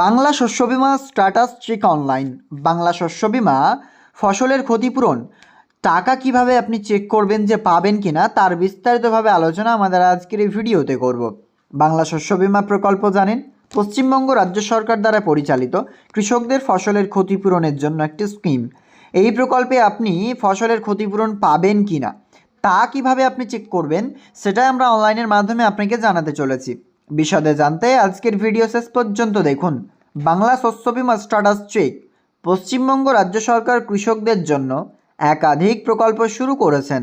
বাংলা শস্য Bima status check online. Bangla শস্য বিমা ফসলের ক্ষতিপূরণ। টাকা কীভাবে আপনি চেক করবেন যে পাবেন কি না তার বিস্তারিতভাবে আলোচনা আমাদের আজকের এই ভিডিওতে করব। বাংলা শস্য বিমা প্রকল্প জানেন, পশ্চিমবঙ্গ রাজ্য সরকার দ্বারা পরিচালিত কৃষকদের ফসলের ক্ষতিপূরণের জন্য একটি স্কিম। এই প্রকল্পে আপনি ফসলের ক্ষতিপূরণ পাবেন কিনা, তা কীভাবে আপনি চেক করবেন, সেটাই আমরা অনলাইনের মাধ্যমে আপনাকে জানাতে চলেছি। বিশদে জানতে আজকের ভিডিও শেষ পর্যন্ত দেখুন। বাংলা শস্য বিমা স্ট্যাটাস চেক। পশ্চিমবঙ্গ রাজ্য সরকার কৃষকদের জন্য একাধিক প্রকল্প শুরু করেছেন।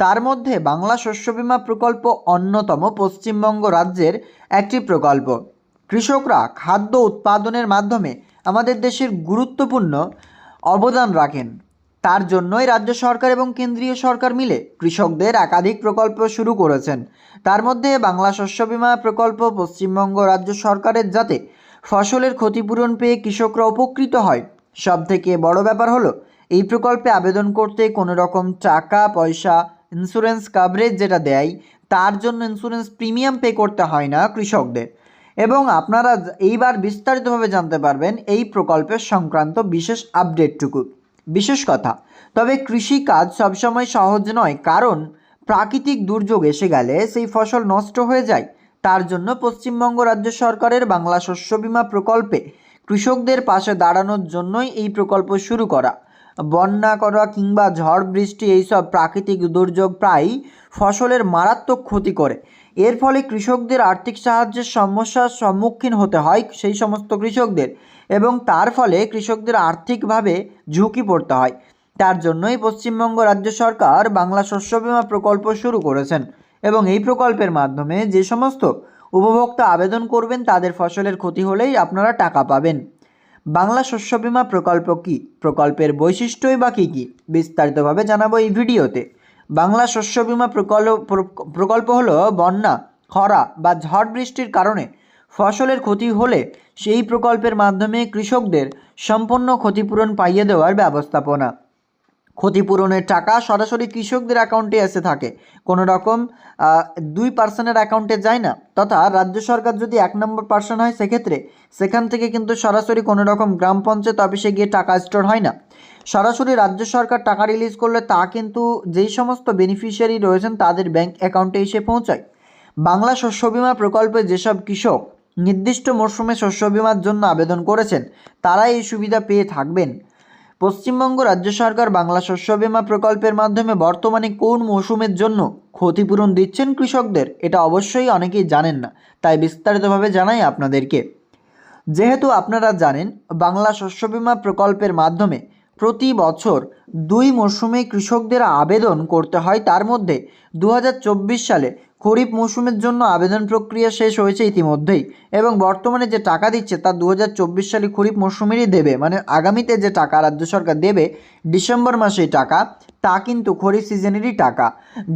তার মধ্যে বাংলা শস্য বিমা প্রকল্প অন্যতম পশ্চিমবঙ্গ রাজ্যের একটি প্রকল্প। কৃষকরা খাদ্য উৎপাদনের মাধ্যমে আমাদের দেশের গুরুত্বপূর্ণ অবদান রাখেন। তার জন্যই রাজ্য সরকার এবং কেন্দ্রীয় সরকার মিলে কৃষকদের একাধিক প্রকল্প শুরু করেছেন। তার মধ্যে বাংলা শস্য বিমা প্রকল্প পশ্চিমবঙ্গ রাজ্য সরকারের যাতে ফসলের ক্ষতিপূরণ পেয়ে কৃষকরা উপকৃত হয়। সব থেকে বড় ব্যাপার হলো, এই প্রকল্পে আবেদন করতে কোনো রকম টাকা, পয়সা ইন্স্যুরেন্স কাভারেজ যেটা দেয়, তার জন্য ইন্স্যুরেন্স প্রিমিয়াম পে করতে হয় না কৃষকদের। এবং আপনারা এইবার বিস্তারিতভাবে জানতে পারবেন এই প্রকল্পের সংক্রান্ত বিশেষ আপডেটটুকু বিশেষ কথা, তবে কৃষি কাজ সবসময় সহজ নয়, কারণ প্রাকৃতিক দুর্যোগ এসে গেলে সেই ফসল নষ্ট হয়ে যায়। তার জন্য পশ্চিমবঙ্গ রাজ্য সরকারের বাংলা শস্য বিমা প্রকল্পে কৃষকদের পাশে দাঁড়ানোর জন্যই এই প্রকল্প শুরু করা। বন্যা করা কিংবা ঝড়, বৃষ্টি এইসব প্রাকৃতিক দুর্যোগ প্রায় ফসলের মারাত্মক ক্ষতি করে। এর ফলে কৃষকদের আর্থিক সাহায্যের সমস্যার সম্মুখীন হতে হয় সেই সমস্ত কৃষকদের। এবং তার ফলে কৃষকদের আর্থিকভাবে ঝুঁকি পড়তে হয়। তার জন্যই পশ্চিমবঙ্গ রাজ্য সরকার বাংলা শস্য বিমা প্রকল্প শুরু করেছেন এবং এই প্রকল্পের মাধ্যমে যে সমস্ত উপভোক্তা আবেদন করবেন, তাদের ফসলের ক্ষতি হলেই আপনারা টাকা পাবেন। বাংলা শস্য বিমা প্রকল্প কি? প্রকল্পের বৈশিষ্ট্যই বা কী কী? বিস্তারিতভাবে জানাব এই ভিডিওতে। বাংলা শস্য বিমা প্রকল্প প্রকল্প হলো বন্যা, খরা বা ঝড় বৃষ্টির কারণে ফসলের ক্ষতি হলে সেই প্রকল্পের মাধ্যমে কৃষকদের সম্পূর্ণ ক্ষতিপূরণ পাইয়ে দেওয়ার ব্যবস্থাপনা। ক্ষতিপূরণের টাকা সরাসরি কৃষকদের অ্যাকাউন্টে এসে থাকে। কোনো রকম দুই পার্সনের অ্যাকাউন্টে যায় না। তথা রাজ্য সরকার যদি এক নম্বর পার্সন হয়, সেক্ষেত্রে সেখান থেকে কিন্তু সরাসরি কোনো রকম গ্রাম পঞ্চায়েত অফিসে গিয়ে টাকা স্টোর হয় না। সরাসরি রাজ্য সরকার টাকা রিলিজ করলে তা কিন্তু যেই সমস্ত বেনিফিশিয়ারি রয়েছেন, তাদের ব্যাংক অ্যাকাউন্টে এসে পৌঁছায়। বাংলা শস্য বিমা প্রকল্পে যেসব কৃষক নির্দিষ্ট মরশুমে শস্য বিমার জন্য আবেদন করেছেন। তারা এই সুবিধা পেয়ে থাকবেন। পশ্চিমবঙ্গ রাজ্য সরকার বাংলা শস্য বিমা প্রকল্পের মাধ্যমে বর্তমানে কোন মৌসুমের জন্য ক্ষতিপূরণ দিচ্ছেন কৃষকদের, এটা অবশ্যই অনেকেই জানেন না। তাই বিস্তারিতভাবে জানাই আপনাদেরকে। যেহেতু আপনারা জানেন, বাংলা শস্য বিমা প্রকল্পের মাধ্যমে প্রতি বছর দুই মরশুমে কৃষকদের আবেদন করতে হয়। তার মধ্যে দু হাজার চব্বিশ সালে খরিফ মৌসুমের জন্য আবেদন প্রক্রিয়া শেষ হয়েছে ইতিমধ্যেই এবং বর্তমানে যে টাকা দিচ্ছে তা দু সালে খরিফ মৌসুমেরই দেবে। মানে আগামীতে যে টাকা রাজ্য সরকার দেবে ডিসেম্বর মাসে টাকা, তা কিন্তু খরিফ সিজনেরই টাকা।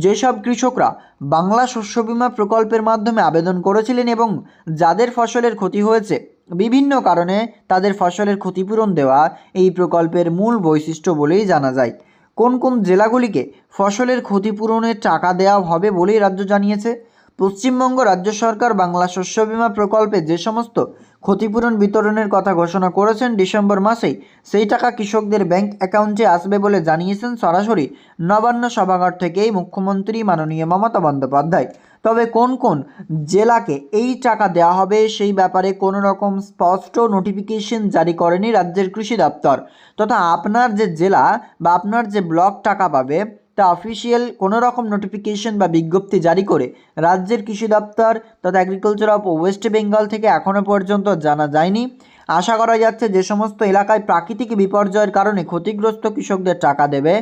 যেসব কৃষকরা বাংলা শস্য বিমা প্রকল্পের মাধ্যমে আবেদন করেছিলেন এবং যাদের ফসলের ক্ষতি হয়েছে বিভিন্ন কারণে তাদের ফসলের ক্ষতিপূরণ দেওয়া এই প্রকল্পের মূল বৈশিষ্ট্য বলেই জানা যায়। কোন কোন জেলাগুলিকে ফসলের ক্ষতিপূরণের টাকা দেওয়া হবে বলেই রাজ্য জানিয়েছে? পশ্চিমবঙ্গ রাজ্য সরকার বাংলা শস্য বিমা প্রকল্পে যে সমস্ত ক্ষতিপূরণ বিতরণের কথা ঘোষণা করেছেন ডিসেম্বর মাসেই। সেই টাকা কৃষকদের ব্যাংক অ্যাকাউন্টে আসবে বলে জানিয়েছেন সরাসরি নবান্ন সভাঘর থেকেই মুখ্যমন্ত্রী মাননীয় মমতা বন্দ্যোপাধ্যায়। তবে কোন কোন জেলাকে এই টাকা দেওয়া হবে সেই ব্যাপারে কোনো রকম স্পষ্ট নোটিফিকেশন জারি করেনি রাজ্যের কৃষি দপ্তর। তথা আপনার যে জেলা বা আপনার যে ব্লক টাকা পাবে তা অফিসিয়াল কোনো রকম নোটিফিকেশন বা বিজ্ঞপ্তি জারি করে রাজ্যের কৃষি দপ্তর তথা এগ্রিকালচার অফ ওয়েস্ট বেঙ্গল থেকে এখনও পর্যন্ত জানা যায়নি। আশা করা যাচ্ছে যে সমস্ত এলাকায় প্রাকৃতিক বিপর্যয়ের কারণে ক্ষতিগ্রস্ত কৃষকদের টাকা দেবে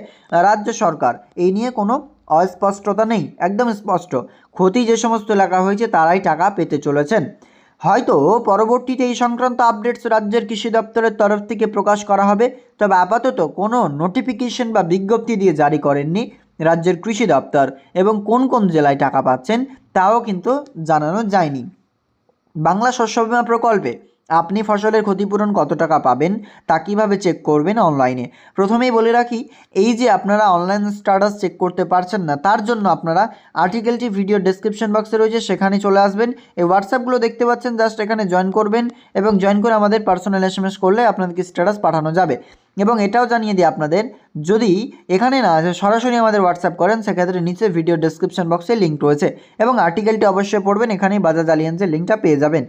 রাজ্য সরকার। এই নিয়ে কোনো অস্পষ্টতা নেই, একদম স্পষ্ট। ক্ষতি যে সমস্ত এলাকা হয়েছে তারাই টাকা পেতে চলেছেন। হয়তো পরবর্তীতে এই সংক্রান্ত আপডেটস রাজ্যের কৃষি দপ্তরের তরফ থেকে প্রকাশ করা হবে, তবে আপাতত কোনো নোটিফিকেশন বা বিজ্ঞপ্তি দিয়ে জারি করেননি রাজ্যের কৃষি দপ্তর এবং কোন কোন জেলায় টাকা পাচ্ছেন, তাও কিন্তু জানানো যায়নি। বাংলা শস্য বিমা প্রকল্পে আপনি ফসলের ক্ষতিপূরণ কত টাকা পাবেন, তা কীভাবে চেক করবেন অনলাইনে প্রথমেই বলে রাখি, এই যে আপনারা অনলাইন স্ট্যাটাস চেক করতে পারছেন না, তার জন্য আপনারা আর্টিকেলটি ভিডিও ডেসক্রিপশন বক্সে রয়েছে, সেখানে চলে আসবেন। এই হোয়াটসঅ্যাপগুলো দেখতে পাচ্ছেন জাস্ট এখানে জয়েন করবেন এবং জয়েন করে আমাদের পার্সোনাল এস এম এস করলে আপনাদেরকে স্ট্যাটাস পাঠানো যাবে। এবং এটাও জানিয়ে দিই আপনাদের, যদি এখানে না সরাসরি আমাদের হোয়াটসঅ্যাপ করেন, সেক্ষেত্রে নিচে ভিডিও ডেসক্রিপশন বক্সে লিঙ্ক রয়েছে। এবং আর্টিকেলটি অবশ্যই পড়বেন, এখানেই বাজাজ আলিয়ান্সের লিঙ্কটা পেয়ে যাবেন।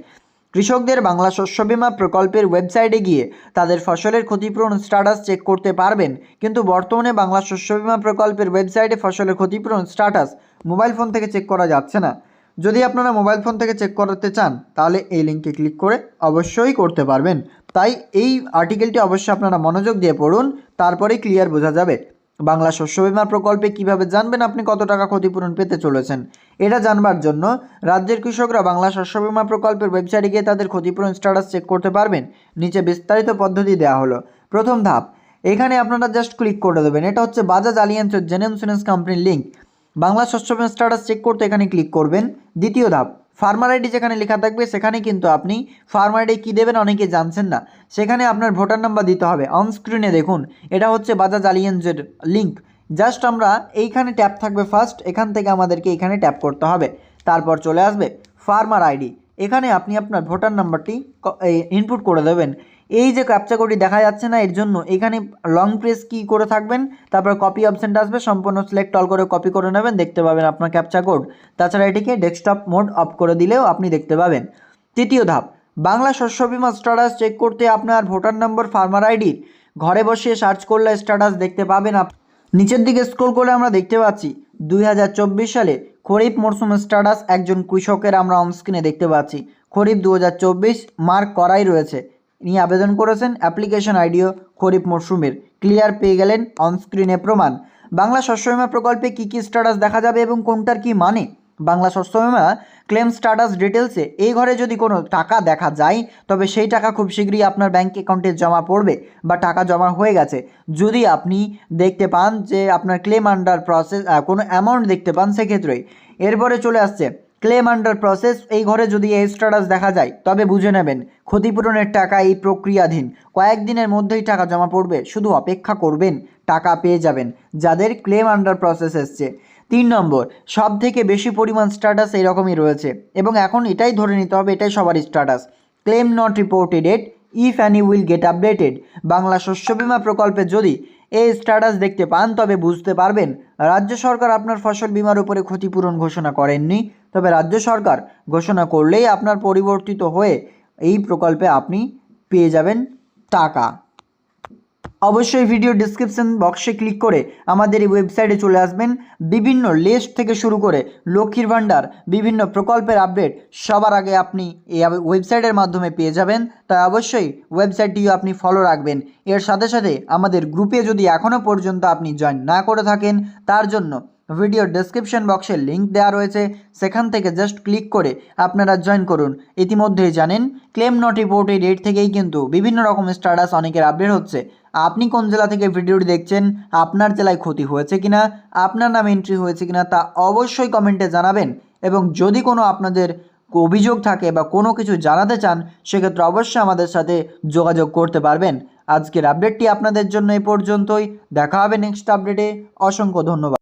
কৃষকদের বাংলা শস্য বিমা প্রকল্পের ওয়েবসাইটে গিয়ে তাদের ফসলের ক্ষতিপূরণ স্ট্যাটাস চেক করতে পারবেন। কিন্তু বর্তমানে বাংলা শস্য বিমা প্রকল্পের ওয়েবসাইটে ফসলের ক্ষতিপূরণ স্ট্যাটাস মোবাইল ফোন থেকে চেক করা যাচ্ছে না। যদি আপনারা মোবাইল ফোন থেকে চেক করতে চান, তাহলে এই লিঙ্কে ক্লিক করে অবশ্যই করতে পারবেন। তাই এই আর্টিকেলটি অবশ্যই আপনারা মনোযোগ দিয়ে পড়ুন, তারপরেই ক্লিয়ার বোঝা যাবে। বাংলা শস্য বিমা প্রকল্পে কীভাবে জানবেন আপনি কত টাকা ক্ষতিপূরণ পেতে চলেছেন? এটা জানবার জন্য রাজ্যের কৃষকরা বাংলা শস্য বীমা প্রকল্পের ওয়েবসাইটে গিয়ে তাদের ক্ষতিপূরণ স্ট্যাটাস চেক করতে পারবেন। নিচে বিস্তারিত পদ্ধতি দেওয়া হলো। প্রথম ধাপ, এখানে আপনারা জাস্ট ক্লিক করে দেবেন। এটা হচ্ছে বাজাজ আলিয়ান্সের জেন ইন্স্যুরেন্স কোম্পানির লিঙ্ক বাংলা শস্য বীমা স্ট্যাটাস চেক করতে এখানে ক্লিক করবেন। দ্বিতীয় ধাপ ফার্মার আইডি যেখানে লেখা থাকবে, সেখানে কিন্তু আপনি ফার্মার আইডি কী দেবেন অনেকে জানছেন না। সেখানে আপনার ভোটার নাম্বার দিতে হবে। অনস্ক্রিনে দেখুন, এটা হচ্ছে বাজাজ আলিয়েন্সের লিঙ্ক জাস্ট আমরা এইখানে ট্যাপ থাকবে ফার্স্ট এখান থেকে আমাদেরকে এখানে ট্যাপ করতে হবে। তারপর চলে আসবে ফার্মার আইডি। এখানে আপনি আপনার ভোটার নাম্বারটি ইনপুট করে দেবেন। এই যে ক্যাপচা কোডটি দেখা যাচ্ছে না, এর জন্য এখানে লং প্রেস কি করে থাকবেন, তারপর কপি অপশানটা আসবে, সম্পূর্ণ সিলেক্ট অল করে কপি করে নেবেন, দেখতে পাবেন আপনার ক্যাপচা কোড তাছাড়া এটিকে ডেস্কটপ মোড অফ করে দিলেও আপনি দেখতে পাবেন। তৃতীয় ধাপ, বাংলা শস্য বীমা স্ট্যাটাস চেক করতে আপনার ভোটার নম্বর ফার্মার আইডির ঘরে বসে সার্চ করলে স্ট্যাটাস দেখতে পাবেন নিচের দিকে স্ক্রল করলে আমরা দেখতে পাচ্ছি, দুই হাজার চব্বিশ সালে খরিফ মরশুম স্ট্যাটাস একজন কৃষকের আমরা অনস্ক্রিনে দেখতে পাচ্ছি। খরিফ দু হাজার চব্বিশ মার্ক করাই রয়েছে। ইনি আবেদন করেছেন অ্যাপ্লিকেশন আইডিও খরিফ মরশুমের। ক্লিয়ার পেয়ে গেলেন অনস্ক্রিনে প্রমাণ। বাংলা শস্য বীমা প্রকল্পে কী কী স্ট্যাটাস দেখা যাবে এবং কোনটার কী মানে? বাংলা শস্য বীমা ক্লেম স্ট্যাটাস ডিটেলসে এই ঘরে যদি কোনো টাকা দেখা যায়, তবে সেই টাকা খুব শীঘ্রই আপনার ব্যাঙ্ক অ্যাকাউন্টে জমা পড়বে বা টাকা জমা হয়ে গেছে। যদি আপনি দেখতে পান যে আপনার ক্লেম আন্ডার প্রসেস কোনো অ্যামাউন্ট দেখতে পান সেক্ষেত্রেই এরপরে চলে আসছে ক্লেম আন্ডার প্রসেস, এই ঘরে যদি এই স্ট্যাটাস দেখা যায়, তবে বুঝে নেবেন, ক্ষতিপূরণের টাকা এই প্রক্রিয়াধীন। কয়েকদিনের মধ্যেই টাকা জমা পড়বে, শুধু অপেক্ষা করবেন, টাকা পেয়ে যাবেন, যাদের ক্লেম আন্ডার প্রসেস এসছে। তিন নম্বর সব থেকে বেশি পরিমাণ স্ট্যাটাস এইরকমই রয়েছে, এবং এখন এটাই ধরে নিতে হবে, এটাই সবারই status claim not reported yet if any will get updated Bangla শস্য বিমা প্রকল্পে যদি এই স্ট্যাটাস দেখতে পান, তবে বুঝতে পারবেন, রাজ্য সরকার আপনার ফসল বীমার উপরে ক্ষতিপূরণ ঘোষণা করেননি তবে রাজ্য সরকার ঘোষণা করলেই আপনার পরিবর্তিত হয়ে এই প্রকল্পে আপনি পেয়ে যাবেন টাকা। অবশ্যই ভিডিও ডিসক্রিপশন বক্সে ক্লিক করে আমাদের এই ওয়েবসাইটে চলে আসবেন। বিভিন্ন লিস্ট থেকে শুরু করে লক্ষ্মীর ভাণ্ডার, বিভিন্ন প্রকল্পের আপডেট সবার আগে আপনি এই ওয়েবসাইটের মাধ্যমে পেয়ে যাবেন। তাই অবশ্যই ওয়েবসাইটটিও আপনি ফলো রাখবেন। এর সাথে সাথে আমাদের গ্রুপে যদি এখনও পর্যন্ত আপনি জয়েন না করে থাকেন, তার জন্য ভিডিওর ডেসক্রিপশন বক্সে লিঙ্ক দেওয়া রয়েছে। সেখান থেকে জাস্ট ক্লিক করে আপনারা জয়েন করুন। ইতিমধ্যেই জানেন ক্লেম নট রিপোর্টের ডেট থেকেই কিন্তু বিভিন্ন রকম স্ট্যাটাস অনেকের আপডেট হচ্ছে। আপনি কোন জেলা থেকে ভিডিওটি দেখছেন, আপনার জেলায় ক্ষতি হয়েছে কিনা, আপনার নাম এন্ট্রি হয়েছে কিনা তা অবশ্যই কমেন্টে জানাবেন। এবং যদি কোনো আপনাদের অভিযোগ থাকে বা কোনো কিছু জানাতে চান, সেক্ষেত্রে অবশ্যই আমাদের সাথে যোগাযোগ করতে পারবেন। আজকের আপডেটটি আপনাদের জন্য এই পর্যন্তই। দেখা হবে নেক্সট আপডেটে অসংখ্য ধন্যবাদ।